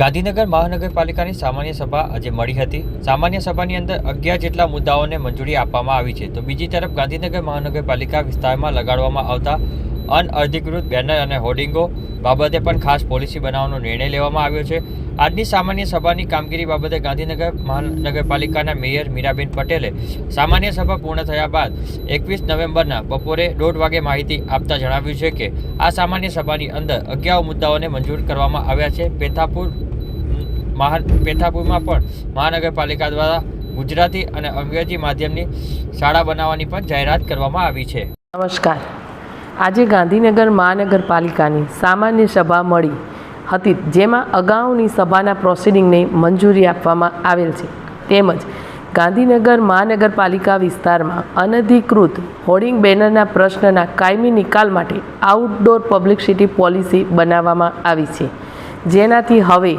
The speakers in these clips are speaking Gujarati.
ગાંધીનગર મહાનગરપાલિકાની સામાન્ય સભા આજે મળી હતી. સામાન્ય સભાની અંદર અગિયાર જેટલા મુદ્દાઓને મંજૂરી આપવામાં આવી છે. તો બીજી તરફ ગાંધીનગર મહાનગરપાલિકા વિસ્તારમાં લગાડવામાં આવતા અનઅધિકૃત બેનર અને હોર્ડિંગો બાબતે પણ ખાસ પોલિસી બનાવવાનો નિર્ણય લેવામાં આવ્યો છે. આજની સામાન્ય સભાની કામગીરી બાબતે ગાંધીનગર મહાનગરપાલિકાના મેયર મીરાબેન પટેલે સામાન્ય સભા પૂર્ણ થયા બાદ એકવીસ નવેમ્બરના બપોરે દોઢ વાગે માહિતી આપતા જણાવ્યું છે કે આ સામાન્ય સભાની અંદર અગિયાર મુદ્દાઓને મંજૂર કરવામાં આવ્યા છે. પેથાપુર મહા પેથાપુરમાં પણ મહાનગરપાલિકા દ્વારા ગુજરાતી અને અંગ્રેજી માધ્યમની શાળા બનાવવાની પણ જાહેરાત કરવામાં આવી છે. નમસ્કાર. આજે ગાંધીનગર મહાનગરપાલિકાની સામાન્ય સભા મળી હતી, જેમાં અગાઉની સભાના પ્રોસિડિંગને મંજૂરી આપવામાં આવેલ છે. તેમજ ગાંધીનગર મહાનગરપાલિકા વિસ્તારમાં અનધિકૃત હોર્ડિંગ બેનરના પ્રશ્નના કાયમી નિકાલ માટે આઉટડોર પબ્લિસિટી પોલિસી બનાવવામાં આવી છે. જેનાથી હવે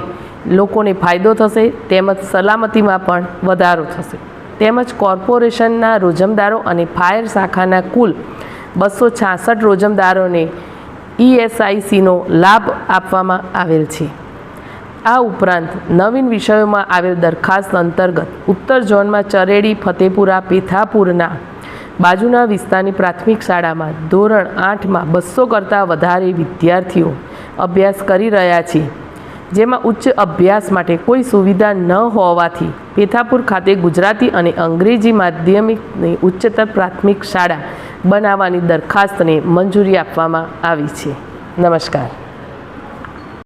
લોકોને ફાયદો થશે, તેમજ સલામતીમાં પણ વધારો થશે. તેમજ કોર્પોરેશનના રોજમદારો અને ફાયર શાખાના કુલ બસો છાસઠ રોજમદારોને ઈએસઆઈસીનો લાભ આપવામાં આવેલ છે. આ ઉપરાંત નવીન વિષયોમાં આવેલ દરખાસ્ત અંતર્ગત ઉત્તર ઝોનમાં ચરેડી, ફતેપુરા, પેથાપુરના બાજુના વિસ્તારની પ્રાથમિક શાળામાં ધોરણ આઠમાં બસો કરતાં વધારે વિદ્યાર્થીઓ અભ્યાસ કરી રહ્યા છે. જેમાં ઉચ્ચ અભ્યાસ માટે કોઈ સુવિધા ન હોવાથી પેથાપુર ખાતે ગુજરાતી અને અંગ્રેજી માધ્યમિકની ઉચ્ચતર પ્રાથમિક શાળા બનાવવાની દરખાસ્તને મંજૂરી આપવામાં આવી છે. નમસ્કાર.